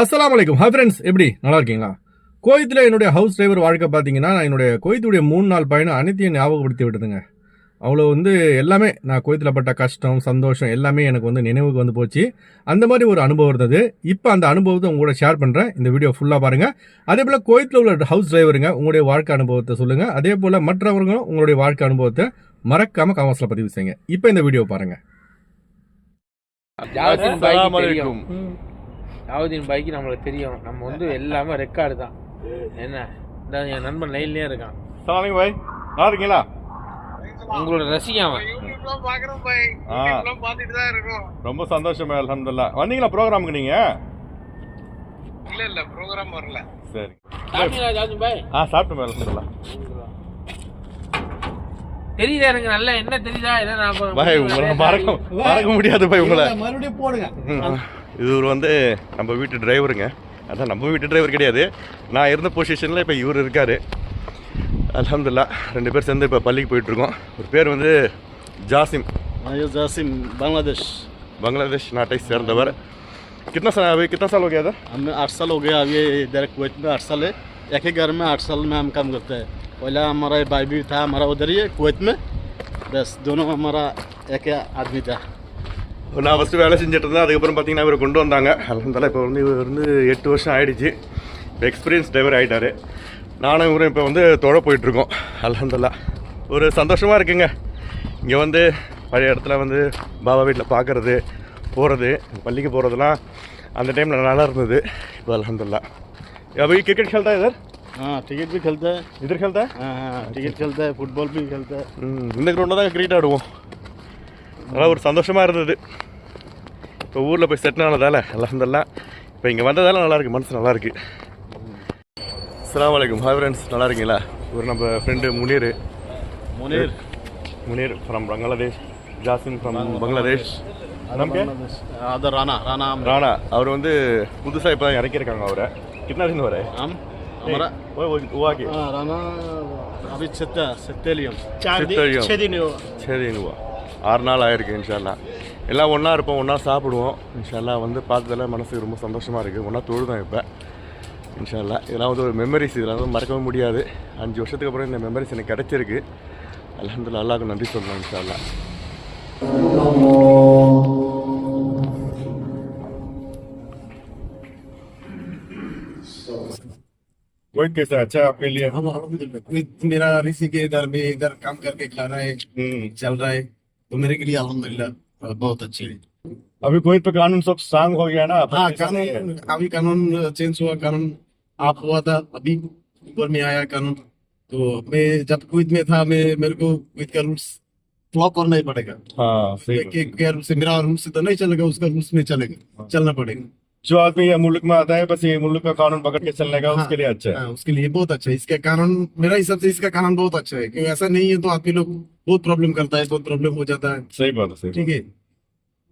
அஸ்ஸலாமு அலைக்கும் hi friends எப்படி? நல்லா இருக்கீங்களா? கோயத்தில் என்னுடைய ஹவுஸ் டிரைவர் வாழ்க்கை பார்த்தீங்கன்னா நான் என்னுடைய கோயத்துடைய மூணு நாள் பயணம் அனைத்தையும் ஞாபகப்படுத்தி விட்டுதுங்க அவ்வளோ வந்து எல்லாமே நான் கோயத்தில் பட்ட கஷ்டம் சந்தோஷம் எல்லாமே எனக்கு வந்து நினைவுக்கு வந்து போச்சு. அந்த மாதிரி ஒரு அனுபவம் இருந்தது. இப்போ அந்த அனுபவத்தை உங்க கூட ஷேர் பண்ணுறேன் இந்த வீடியோ ஃபுல்லாக பாருங்கள் அதே போல் கோயத்தில் உள்ள ஹவுஸ் டிரைவருங்க உங்களுடைய வாழ்க்கை அனுபவத்தை சொல்லுங்கள் அதே போல் மற்றவர்களும் உங்களுடைய வாழ்க்கை அனுபவத்தை மறக்காமல் காமர்ஸில் பதிவு செய்யுங்க. இப்போ இந்த வீடியோ பாருங்கள் அஸ்ஸலாமு பாய்க்கு நம்மளுக்கு தெரியும். நம்ம வந்து எல்லாமே ரெக்கார்டு தான். என்ன? இந்த என் நண்பன் லைன்லயே இருக்கான். சலாமிங்க பாய். நல்லா இருக்கீங்களா உங்களோட ரசிகன் அவன். ரொம்ப சந்தோஷம் அல்ஹம்துலில்லாஹ். வந்தீங்களா ப்ரோக்ராமுக்கு நீங்க? இல்ல இல்ல ப்ரோக்ராம் வரல. சரி. ஆ சாப்பிட்டு மேல அல்ஹம்துலில்லாஹ். தெரியுதா எனக்கு நல்லா? என்ன தெரியுதா? என்ன நான் இப்ப பாய் உங்களை மறக்க மறக்க முடியாது பாய் உங்களை. மறுபடியும் போடுங்க. இவர் வந்து நம்ம வீட்டு டிரைவருங்க அதான் நம்ம வீட்டு டிரைவர் கிடையாது நான் இருந்த பொசிஷனில் இப்போ இவர் இருக்கார் அல்ஹம்துலில்லாஹ் ரெண்டு பேர் சேர்ந்து இப்போ பள்ளிக்கு போயிட்டுருக்கோம் ஒரு பேர் வந்து ஜாசிம் ये जासिम बांग्लादेश பங்களாதேஷ் நாட்டை சேர்ந்தவர் कितना साल अभी कितना साल हो गया था हमें आठ साल हो गया अभी इधर कुवैत में आठ साल है एक ही घर में आठ साल में हम काम करते हैं पहला हमारा भाई भी था हमारा उधर ही है कुवैत में बस दोनों हमारा एक ही आदमी था நான் ஃபஸ்ட்டு வேலை செஞ்சுட்டு இருந்தேன் அதுக்கப்புறம் பார்த்தீங்கன்னா இவரை கொண்டு வந்தாங்க அலமதுல்லா இப்போ வந்து இவர் வந்து எட்டு வருஷம் ஆயிடுச்சு இப்போ எக்ஸ்பீரியன்ஸ் டிரைவர் ஆகிட்டாரு நானும் இவரும் இப்போ வந்து தொழ போயிட்டுருக்கோம் அலமதுல்லா ஒரு சந்தோஷமாக இருக்குங்க இங்கே வந்து பழைய இடத்துல வந்து பாபா வீட்டில் பார்க்குறது போகிறது பள்ளிக்கு போகிறதுலாம் அந்த டைமில் நல்லா இருந்தது இப்போ அலமதுல்லா अभी क्रिकेट खेलता है इधर हाँ टिकट भी खेलते हैं इधर खेलता है हाँ हाँ टिकट खेलते हैं फुटबॉल भी खेलते हैं ம், இந்த கிரவுண்டில் தான் கிரிக்கெட் ஆடுவோம் அதெல்லாம் ஒரு சந்தோஷமாக இருந்தது. இப்போ ஊரில் போய் செட்டில் ஆனதால் அலமதுல்லாம் இப்போ இங்கே வந்ததால் நல்லாயிருக்கு மனசு நல்லாயிருக்கு அஸ்லாம் வலைக்கம் ஹாய் ஃப்ரெண்ட்ஸ் நல்லா இருக்கீங்களா? ஒரு நம்ம friend Munir. Munir. Munir from Bangladesh Jasin from Bangladesh அதான் ராணா ராணா ராணா அவர் வந்து புதுசாக இப்போ தான் இறக்கியிருக்காங்க அவரை. கிட்னாடின்னு வர ஓகே ராணா अभी छत्ता सत्तालियम छः दिन हुआ ஆறு நாள் ஆயிருக்கு இன்ஷால்லா எல்லாம் ஒன்றா இருப்போம் ஒன்றா சாப்பிடுவோம் இன்ஷால்லா வந்து பார்த்ததில் மனசுக்கு ரொம்ப சந்தோஷமாக இருக்குது ஒன்றா தொழுதோம் இப்போ இன்ஷால்லா இதெல்லாம் வந்து ஒரு மெமரிஸ் இதெல்லாம் வந்து மறக்கவே முடியாது அஞ்சு வருஷத்துக்கு அப்புறம் இந்த மெமரிஸ் எனக்கு கிடைச்சிருக்கு அல்ஹம்துலில்லாஹ் அல்லாஹ்க்கு நன்றி சொல்லணும் இன்ஷால்லா कोई कैसा अच्छा है आपके लिए हाँ, अलहमदिल्ला मेरा ऋषि के इधर में इधर काम करके खा रहा है हम्म, चल रहा है तो मेरे के लिए अलहमदिल्ला बहुत अच्छी है। अभी कोई पे कानून सब शांत हो गया ना हाँ है। कानून अभी कानून चेंज हुआ कानून आप हुआ था अभी ऊपर में आया कानून। तो मैं जब कुवैत में था मैं मेरे को कुवैत का रूल्स फॉलो करना ही पड़ेगा। हाँ से। रूल्स मेरा रूल से तो नहीं चलेगा उसका रूल्स में चलेगा चलना पड़ेगा। जो आदमी ये मुल्क में आता है बस ये मुल्क का कानून पकड़ के चलने का उसके लिए अच्छा है हाँ, उसके लिए बहुत अच्छा है इसका कानून मेरा हिसाब से इसका कानून बहुत अच्छा है क्योंकि ऐसा नहीं है तो आदमी लोग बहुत प्रॉब्लम करता है बहुत प्रॉब्लम हो जाता है सही बात है सही बात ठीक है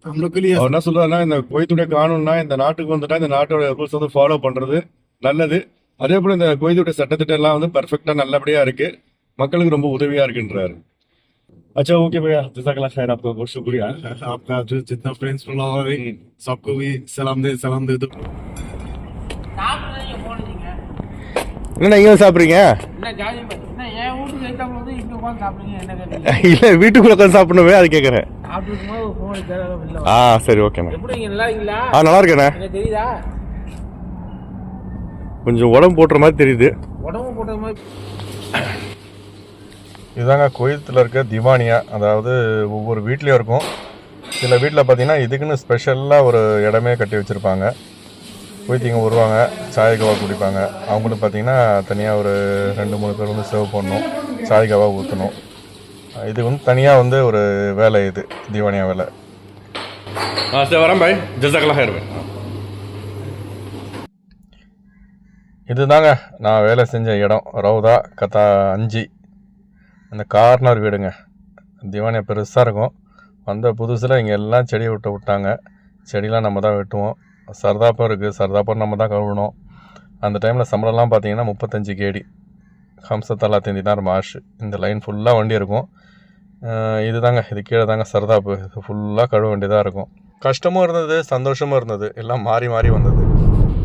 हम लोग के लिए அவர் என்ன சொல்றாருன்னா இந்த குவைத்துடைய கானூன்னா இந்த நாட்டுக்கு வந்துட்டா இந்த நாட்டோட ரூல்ஸ் வந்து ஃபாலோ பண்றது நல்லது அதே போல இந்த குவைத்துடைய சட்டத்திட்டம் எல்லாம் வந்து பெர்ஃபெக்டா நல்லபடியா இருக்கு மக்களுக்கு ரொம்ப உதவியா இருக்குன்றாரு अच्छा ओके भैया जजाकल्ला खैर आपका बहुत शुक्रिया आपका जो जितना फ्रेंड्स फॉलोअर है सबको भी सलाम दे सलाम दे दो சாப்பிடுறீங்க போனீங்க என்ன இங்க சாப்பிடுறீங்க என்ன ஜாவதீன் பாய் என்ன என் வீட்டுக்கு எத்தாப்புல வந்து இங்க உட்காந்து சாப்பிடுறீங்க என்ன கேட்டீங்க இல்ல வீட்டுக்குள்ள உட்காந்து சாப்பிடணுமே அது கேக்குறேன் சாப்பிட்டு இருக்கும்போது ஒரு ஃபோன் தேவை இல்லை ஆ சரி ஓகேண்ணே எப்படி இருக்கீங்க நல்லா இருக்கீங்களா ஆ நல்லா இருக்கேண்ணே எனக்கு தெரியுதா கொஞ்சம் உடம்பு போட்டுற மாதிரி தெரியுது உடம்பு போட்டது மாதிரி இதுதாங்க கோயத்தில் இருக்க திவானியா. அதாவது ஒவ்வொரு வீட்லேயும் இருக்கும். சில வீட்டில் பார்த்தீங்கன்னா இதுக்குன்னு ஸ்பெஷலாக ஒரு இடமே கட்டி வச்சுருப்பாங்க. குவைத்திங்க வருவாங்க சாய் கவா குடிப்பாங்க. அவங்களும் பார்த்தீங்கன்னா தனியாக ஒரு ரெண்டு மூணு பேர் வந்து சர்வ் பண்ணணும். சாய் கவா ஊற்றணும் இது வந்து தனியாக வந்து ஒரு வேலை இது திவானியா வேலை. வரேன் பாய் இதுதாங்க நான் வேலை செஞ்ச இடம். ரவுதா கத்தா அஞ்சு. அந்த கார்னர் வீடுங்க. திவானியா பெருசாக இருக்கும். வந்த புதுசில் இங்கே எல்லாம் செடி விட்டு விட்டாங்க. செடிலாம் நம்ம தான் வெட்டுவோம். சர்தாப்பம் இருக்குது சர்தாப்பம் நம்ம தான் கழுவணும். அந்த டைமில் சம்பளம்லாம் பார்த்தீங்கன்னா முப்பத்தஞ்சு கேடி ஹம்சத்தல்லா தேந்தி தான் மாஷ் இந்த லைன் ஃபுல்லாக வண்டி இருக்கும். இது இதுதாங்க. இது கீழே தாங்க சர்தாப்பு. இது ஃபுல்லாக கழுவ வேண்டியதாக இருக்கும். கஷ்டமும் இருந்தது சந்தோஷமும் இருந்தது. எல்லாம் மாறி மாறி வந்தது.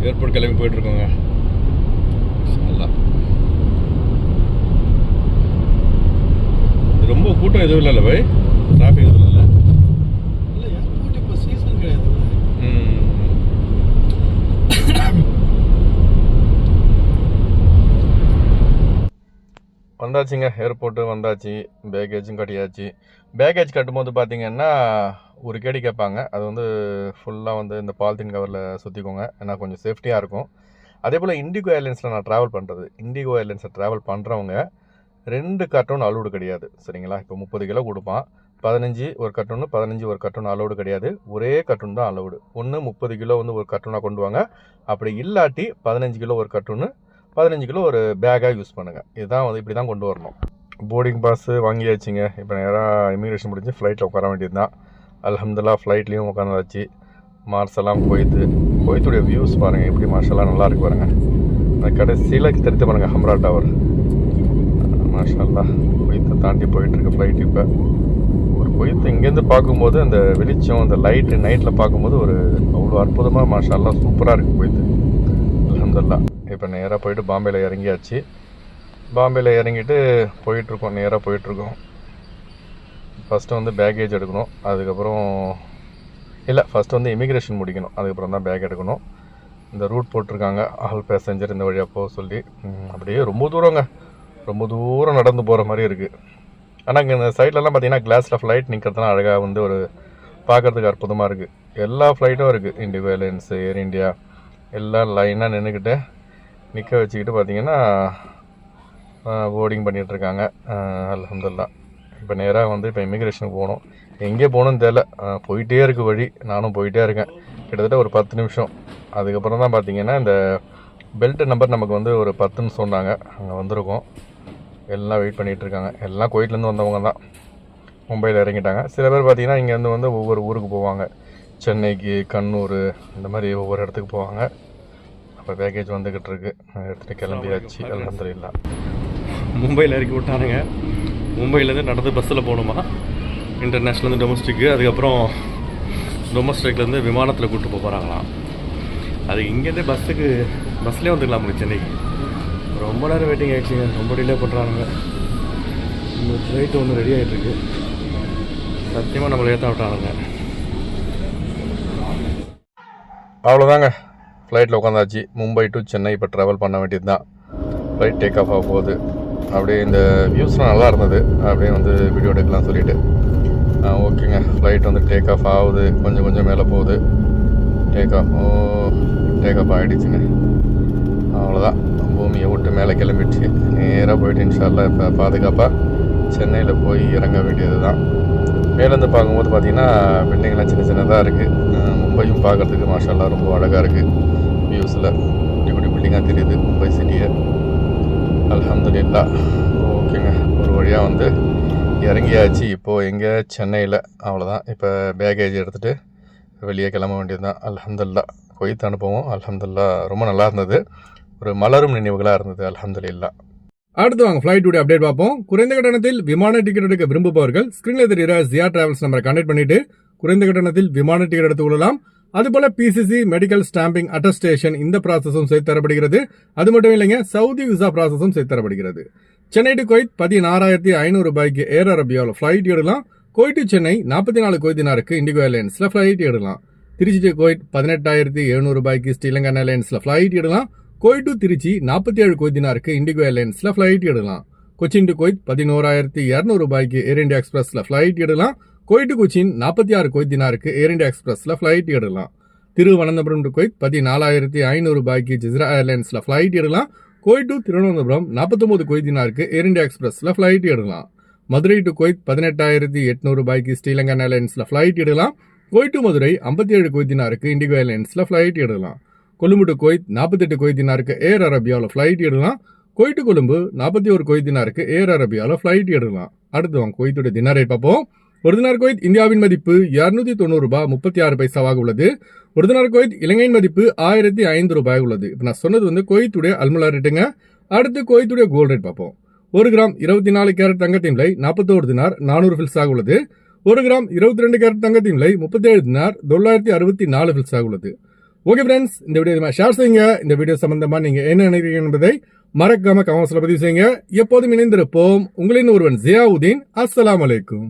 ஏர்போர்ட் கிளம்பி போயிட்டுருக்கோங்க இருக்கோங்க நல்லா ரொம்ப கூட்டம் எதுவும் இல்லைல்ல பை டிராஃபிக் எதுவும் இல்லை. வந்தாச்சுங்க ஏர்போர்ட்டு வந்தாச்சு பேக்கேஜும் கட்டியாச்சு. பேக்கேஜ் கட்டும்போது பார்த்தீங்கன்னா ஒரு கேடி கேட்பாங்க. அது வந்து ஃபுல்லாக வந்து இந்த பாலித்தீன் கவரில் சுற்றிக்கோங்க ஏன்னா கொஞ்சம் சேஃப்டியாக இருக்கும். அதே போல் இண்டிகோ ஏர்லைன்ஸில் நான் ட்ராவல் பண்ணுறது இண்டிகோ ஏர்லைன்ஸில் ட்ராவல் பண்ணுறவங்க ரெண்டு கார்ட்டூன் அலோடு கிடையாது. சரிங்களா? இப்போ முப்பது கிலோ கொடுப்பான். பதினஞ்சு ஒரு கட்டொன்று பதினஞ்சு ஒரு கட்டொன்று அலோடு கிடையாது. ஒரே கட்டொன் தான் அலோடு ஒன்று முப்பது கிலோ வந்து ஒரு கட்டொனாக கொண்டு வாங்க. அப்படி இல்லாட்டி பதினஞ்சு கிலோ ஒரு கட்டொன்று பதினஞ்சு கிலோ ஒரு பேக்காக யூஸ் பண்ணுங்கள் இதுதான் வந்து இப்படி தான் கொண்டு வரணும். போர்டிங் பாஸு வாங்கியாச்சுங்க. இப்போ நேராக இமிக்ரேஷன் முடிஞ்சு ஃப்ளைட்டில் உட்கார வேண்டியது தான் அலமதுல்லா ஃப்ளைட்லேயும் உட்காந்துச்சு மார்செல்லாம் கோயத்து கோயத்துடைய வியூஸ் பாருங்கள் எப்படி மார்ஷெல்லாம் நல்லாயிருக்கு பாருங்கள் அந்த கடைசியில் தெரிந்து பாருங்கள் ஹம்ரா டவர் மாஷல்லா குவைத்தை தாண்டி போயிட்டுருக்கு ஃப்ளைட் இப்போ. ஒரு குவைத்தை இங்கேருந்து பார்க்கும்போது அந்த வெளிச்சம் அந்த லைட்டு நைட்டில் பார்க்கும்போது ஒரு அவ்வளோ அற்புதமாக மாஷல்லா சூப்பராக இருக்குது குவைத்து அலமதுல்லா இப்போ நேராக போயிட்டு பாம்பேயில் இறங்கியாச்சு. பாம்பேயில் இறங்கிட்டு போயிட்டுருக்கோம் நேராக போயிட்டுருக்கோம். ஃபஸ்ட்டு வந்து பேக்கேஜ் எடுக்கணும். அதுக்கப்புறம் இல்லை ஃபஸ்ட்டு வந்து இமிக்ரேஷன் முடிக்கணும். அதுக்கப்புறம் தான் பேக் எடுக்கணும். இந்த ரூட் போட்டிருக்காங்க. ஆல் பேசஞ்சர் இந்த வழியாக போக சொல்லி. அப்படியே ரொம்ப தூரங்க. ரொம்ப தூரம் நடந்து போகிற மாதிரி இருக்குது ஆனால் இங்கே இந்த சைட்லலாம் பார்த்தீங்கன்னா கிளாஸில் ஃப்ளைட் நிற்கிறதுலாம் அழகாக வந்து ஒரு பார்க்குறதுக்கு அற்புதமாக இருக்குது எல்லா ஃப்ளைட்டும் இருக்குது இண்டிகோ ஏர்லைன்ஸு ஏர் இண்டியா எல்லாம் லைனாக நின்றுக்கிட்டு நிற்க வச்சுக்கிட்டு பார்த்தீங்கன்னா போர்டிங் பண்ணிகிட்ருக்காங்க அலமதுல்லா இப்போ நேராக வந்து இப்போ இமிக்ரேஷனுக்கு போகணும். எங்கே போகணும்னு தெரில போயிட்டே இருக்குது வழி. நானும் போயிட்டே இருக்கேன். கிட்டத்தட்ட ஒரு பத்து நிமிஷம். அதுக்கப்புறம் தான் பார்த்தீங்கன்னா இந்த பெல்ட் நம்பர் நமக்கு வந்து ஒரு பத்துன்னு சொன்னாங்க. அங்கே வந்திருக்கோம். எல்லாம் வெயிட் பண்ணிகிட்டு இருக்காங்க எல்லாம் கோயிட்லேருந்து வந்தவங்க தான் மும்பையில் இறங்கிட்டாங்க. சில பேர் பார்த்தீங்கன்னா இங்கேருந்து வந்து ஒவ்வொரு ஊருக்கு போவாங்க. சென்னைக்கு கண்ணூர் இந்த மாதிரி ஒவ்வொரு இடத்துக்கு போவாங்க. அப்போ பேக்கேஜ் வந்துக்கிட்டு இருக்கு. எடுத்துகிட்டு கிளம்பியாச்சு அலமதுல்லா மும்பையில் இறக்கி விட்டானுங்க. மும்பையிலேருந்து நடந்து பஸ்ஸில் போகணுமா? இன்டர்நேஷ்னல் டொமஸ்டிக்கு அதுக்கப்புறம் டொமஸ்டிக்லேருந்து விமானத்தில் கூப்பிட்டு போக போகிறாங்களாம் அது இங்கேருந்தே பஸ்ஸுக்கு பஸ்லேயே வந்துக்கலாம் சென்னைக்கு. ரொம்ப நேரம் வெயிட்டிங் ஆகிடுச்சுங்க ரொம்ப டிலே பண்ணுறாங்க இந்த ஃப்ளைட் ஒன்று ரெடி ஆகிட்டுருக்கு சத்தியமாக நம்மளை ஏற்ற விட்டானுங்க. அவ்வளோதாங்க ஃப்ளைட்டில் உட்காந்தாச்சு மும்பை டு சென்னை இப்போ ட்ராவல் பண்ண வேண்டியது தான் ஃப்ளைட் டேக் ஆஃப் ஆக போகுது. அப்படியே இந்த வியூஸ்லாம் நல்லா இருந்தது. அப்படியே வந்து வீடியோ எடுக்கலாம் சொல்லிட்டு. ஆ, ஓகேங்க. ஃப்ளைட் வந்து டேக் ஆஃப் ஆகுது. கொஞ்சம் கொஞ்சம் மேலே போகுது. டேக் ஆஃப் ஓ டேக் ஆஃப் ஆகிடுச்சுங்க அவ்வளோதான் பூமியை விட்டு மேலே கிளம்பிடுச்சு. நேராக போயிட்டு இன்ஷால்ல இப்போ பாதுகாப்பாக சென்னையில் போய் இறங்க வேண்டியது தான் மேலேருந்து பார்க்கும்போது பார்த்தீங்கன்னா பில்டிங்லாம் சின்ன சின்னதாக இருக்குது மும்பையும் பார்க்குறதுக்கு மாஷால்லாம் ரொம்ப அழகாக இருக்குது வியூஸில் குட்டி குட்டி பில்டிங்காக தெரியுது மும்பை சிட்டியை. அலமதுல்லா ஓகேங்க. ஒரு வழியாக வந்து இறங்கியாச்சு. இப்போது எங்கே? சென்னையில். அவ்வளோதான் இப்போ பேக்கேஜ் எடுத்துகிட்டு வெளியே கிளம்ப வேண்டியது தான் அலமதுல்லா கொய்த்து அனுபவம் அலமதுல்லா ரொம்ப நல்லா இருந்தது. ஒரு மலரும் நினைவுகளாக இருந்தது அலமதுல்லா அடுத்து வாங்க ஃப்ளைட்டுடைய அப்டேட் பார்ப்போம். குறைந்த கட்டணத்தில் விமான டிக்கெட் எடுக்க விரும்புபவர்கள் ஸ்கிரீனில் தெரிகிற ஜியா டிராவல்ஸ் நம்பரை கண்டக்ட் பண்ணிட்டு குறைந்த கட்டணத்தில் விமான டிக்கெட் எடுத்து கொள்ளலாம். அதுபோல பிசிசி மெடிக்கல் ஸ்டாம்பிங் அட்டஸ்டேஷன் இந்த ப்ராசஸும் சேர்த்து தரப்படுகிறது. அது மட்டும் இல்லைங்க சவுதி விசா ப்ராசஸும் சேர்த்து தரப்படுகிறது. சென்னை டு குவைத் பதினாறாயிரத்தி ஐநூறு ரூபாய்க்கு ஏர் அரபியாவில் ஃப்ளைட் எடுக்கலாம். கோயிட் டு சென்னை நாற்பத்தி நாலு குவைத்தினாருக்கு இண்டிகோ ஏர்லைன்ஸில் ஃப்ளைட் எடுக்கலாம். திருச்சி டு கோயிட் பதினெட்டாயிரத்தி எழுநூறு ரூபாய்க்கு ஸ்ரீலங்கன் ஏர்லைன்ஸில் ஃப்ளைட் எடுக்கலாம். குவைட் டு திருச்சி நாற்பத்தி ஏழு குவைத்தினாருக்கு இண்டிகோ ஏர்லைன்ஸில் ஃப்ளைட் எடுக்கலாம். கொச்சின் டு குவைத் பதினோராயிரத்தி இரநூறு ரூபாய்க்கு ஏர் இண்டியா எக்ஸ்பிரஸில் ஃப்ளைட் எடுக்கலாம். குவைட் டு கொச்சின் நாற்பத்தி ஆறு குவைத்தினாருக்கு ஏர் இண்டியா எக்ஸ்பிரஸில் ஃப்ளைட் எடுக்கலாம். திருவனந்தபுரம் டு குவைத் பதினாலாயிரத்தி ஐநூறு ரூபாய்க்கு ஜிஸ்ரா ஏர்லைன்ஸில் ஃப்ளைட் எடுக்கலாம். குவைட் டு திருவனந்தபுரம் நாற்பத்தொம்பது கொய்தினாருக்கு ஏர் இண்டியா எக்ஸ்பிரஸில் ஃப்ளைட் எடுக்கலாம். மதுரை டு குவைத் பதினெட்டாயிரத்தி எட்நூறு ரூபாய்க்கு ஸ்ரீலங்கன் ஏர்லைன்ஸில் ஃப்ளைட் எடுக்கலாம். குவைட் டு மதுரை ஐம்பத்தி ஏழு குவைத்தினாருக்கு இண்டிகோ ஏர்லைன்ஸில் ஃப்ளைட் எடுக்கலாம். கொழும்பு டு குவைத் நாற்பத்தெட்டு கொய்தினாருக்கு ஏர் அரபியாவில் ஃப்ளைட் எடுக்கலாம். கொய்ட்டு கொழும்பு நாற்பத்தி ஒரு கொய்தினாருக்கு ஏர் அரபியாவில் ஃப்ளைட் எடுக்கலாம். அடுத்து வாங்க குவைத்துடைய தினார் ரேட் பார்ப்போம். ஒரு தினார் கோயத் இந்தியாவின் மதிப்பு இரநூத்தி தொண்ணூறு ரூபாய் முப்பத்தி ஆறு பைசாவாக உள்ளது. ஒரு தினார் கோயத் இலங்கையின் மதிப்பு ஆயிரத்தி ஐந்து ரூபாய் உள்ளது. இப்போ நான் சொன்னது வந்து கோயத்துடைய அல்முலா ரேட்டுங்க அடுத்து கோயத்துடைய கோல்ட் ரேட் பார்ப்போம். ஒரு கிராம் இருபத்தி நாலு கேரட் தங்கத்தின் விலை நாற்பத்தோரு தினார் நானூறு ஃபில்ஸாக உள்ளது. ஒரு கிராம் இருபத்தி ரெண்டு கேரட் தங்கத்தின் விலை முப்பத்தேழு தினார் தொள்ளாயிரத்தி அறுபத்தி நாலு ஃபில்ஸாக உள்ளது. ஓகே ஃப்ரெண்ட்ஸ் இந்த வீடியோ ஷேர் செய்யுங்க. இந்த வீடியோ சம்பந்தமா நீங்க என்ன நினைக்கிறீங்க என்பதை மறக்காம கமெண்ட்ஸ்ல பதிவு செய்யுங்க. எப்போதும் இணைந்திருப்போம். உங்களின் ஒருவன் ஜியாவுதீன். அஸ்லாம் அலைக்கும்.